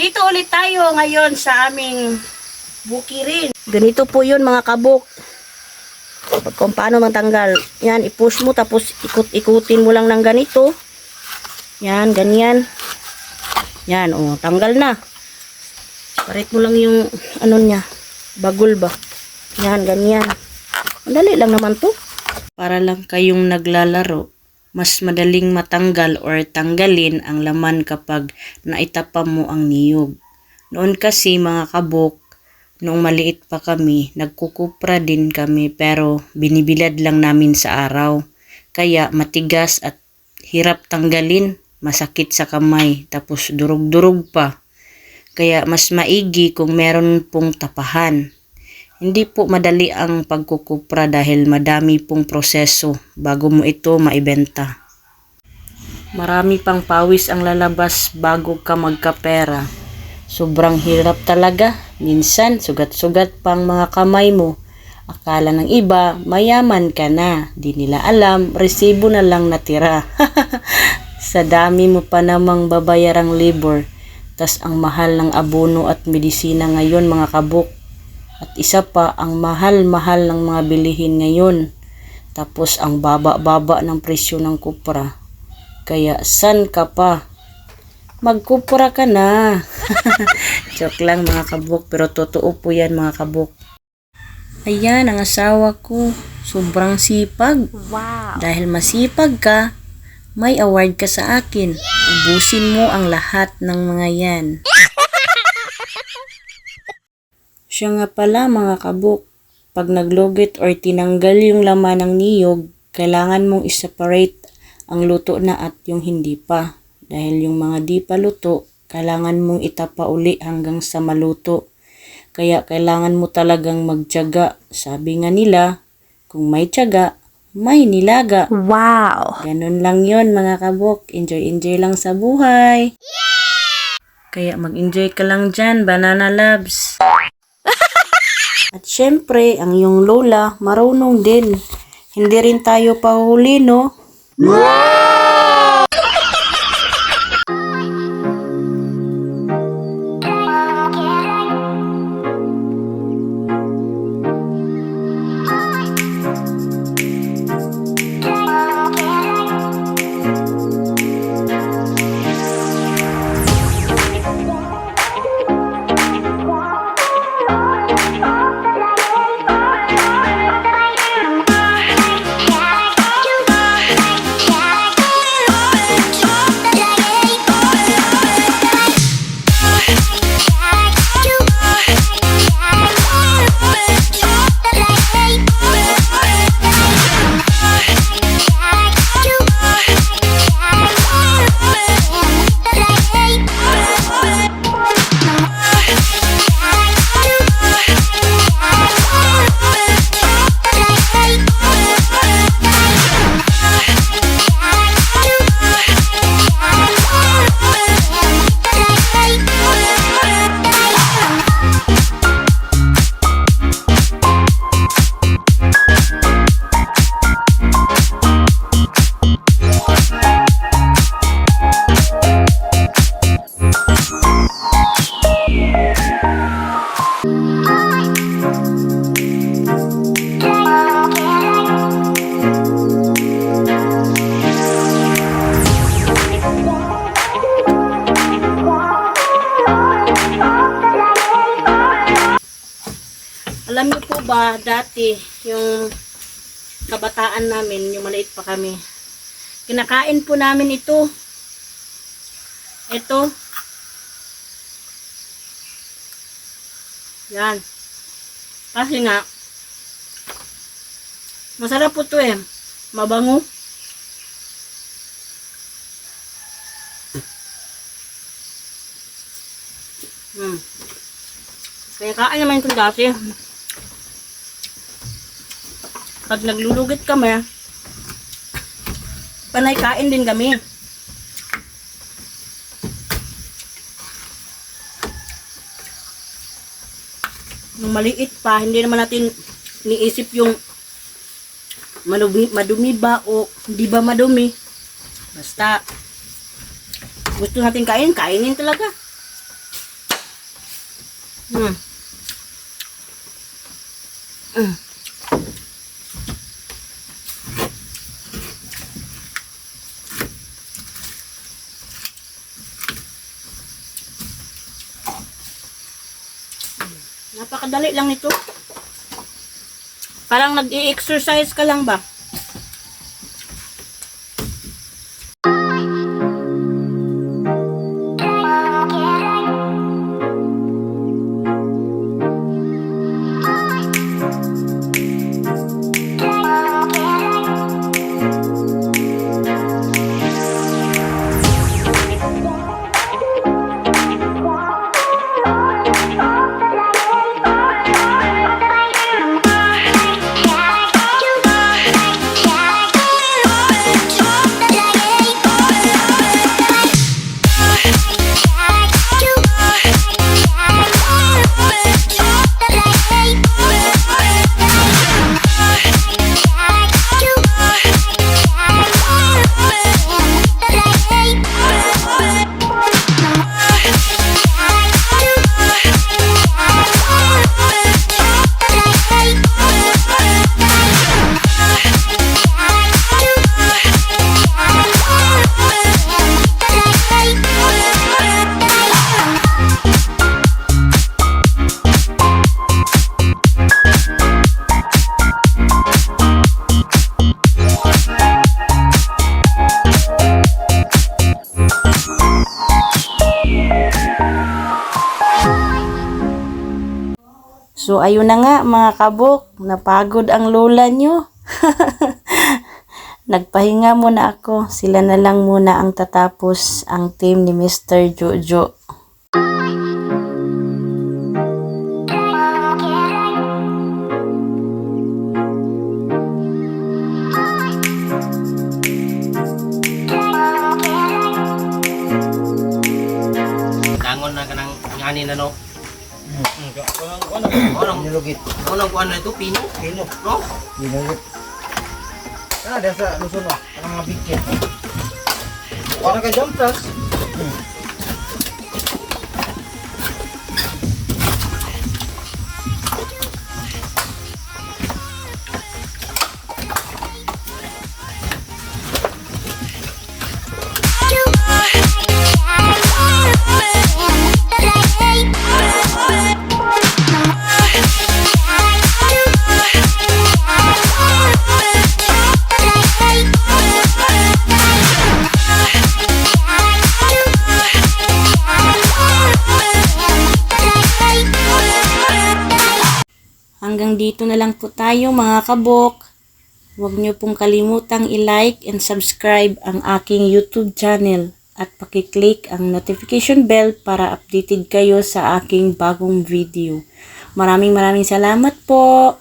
Dito ulit tayo ngayon sa aming bukirin. Ganito po yun mga kabuk. Pag kung paano matanggal. Yan, i-push mo tapos ikut-ikutin mo lang ng ganito. Yan, ganyan. Yan, oh, tanggal na. Parit mo lang yung ano niya, bagul ba. Yan, ganyan. Madali lang naman to. Para lang kayong naglalaro, mas madaling matanggal or tanggalin ang laman kapag naitapa mo ang niyog. Noon kasi mga kabok, noong maliit pa kami, nagkukupra din kami pero binibilad lang namin sa araw. Kaya matigas at hirap tanggalin, masakit sa kamay, tapos durug-durug pa. Kaya mas maigi kung meron pong tapahan. Hindi po madali ang pagkukupra dahil madami pong proseso bago mo ito maibenta. Marami pang pawis ang lalabas bago ka magkapera. Sobrang hirap talaga. Minsan, sugat-sugat pang mga kamay mo. Akala ng iba, mayaman ka na. Di nila alam, resibo na lang natira. Sa dami mo pa namang babayarang labor. Tas ang mahal ng abono at medisina ngayon mga kabuk. At isa pa, ang mahal-mahal ng mga bilihin ngayon. Tapos ang baba-baba ng presyo ng kupra. Kaya san ka pa? Magkupra ka na. Joke lang mga kabuk, pero totoo po yan mga kabuk. Ayan, ang asawa ko. Sobrang sipag. Wow. Dahil masipag ka, may award ka sa akin. Ubusin mo ang lahat ng mga yan. Siya nga pala mga kabuk, pag naglugit or tinanggal yung laman ng niyog, kailangan mong iseparate ang luto na at yung hindi pa. Dahil yung mga di pa luto, kailangan mong itapa uli hanggang sa maluto. Kaya kailangan mo talagang magtiyaga. Sabi nga nila, kung may tiyaga, may nilaga. Wow. Ganun lang yon mga kabok. Enjoy-enjoy lang sa buhay. Kaya mag-enjoy ka lang dyan, banana loves. At syempre, ang iyong lola, marunong din. Hindi rin tayo pahuli, no? Alam niyo po ba, dati, yung kabataan namin, yung maliit pa kami, kinakain po namin ito. Ito. Yan. Kasi nga, masarap po to eh. Mabango. Hmm. Kaya kain naman ito dati. Pag naglulugit kami, panay kain din kami. Nung maliit pa, hindi naman natin niisip yung madumi, madumi ba o hindi ba madumi. Basta, gusto natin kain, kainin talaga. Hmm. Mm. Napakadali lang nito. Parang nag-i-exercise ka lang ba? So ayun na nga mga kabok, napagod ang lola nyo. Nagpahinga muna ako, sila na lang muna ang tatapos ang team ni Mr. Jojo. Dangon na kanang ngani na no. Ano? Unang Nilugit. unang kuan na ito pino. Pino. No? Nilugit. Ah, dahil sa Luzon no. Ang mga bigkit. Wala. Hanggang dito na lang po tayo mga kabok. Huwag niyo pong kalimutang i-like and subscribe ang aking YouTube channel at pakiclick ang notification bell para updated kayo sa aking bagong video. Maraming maraming salamat po.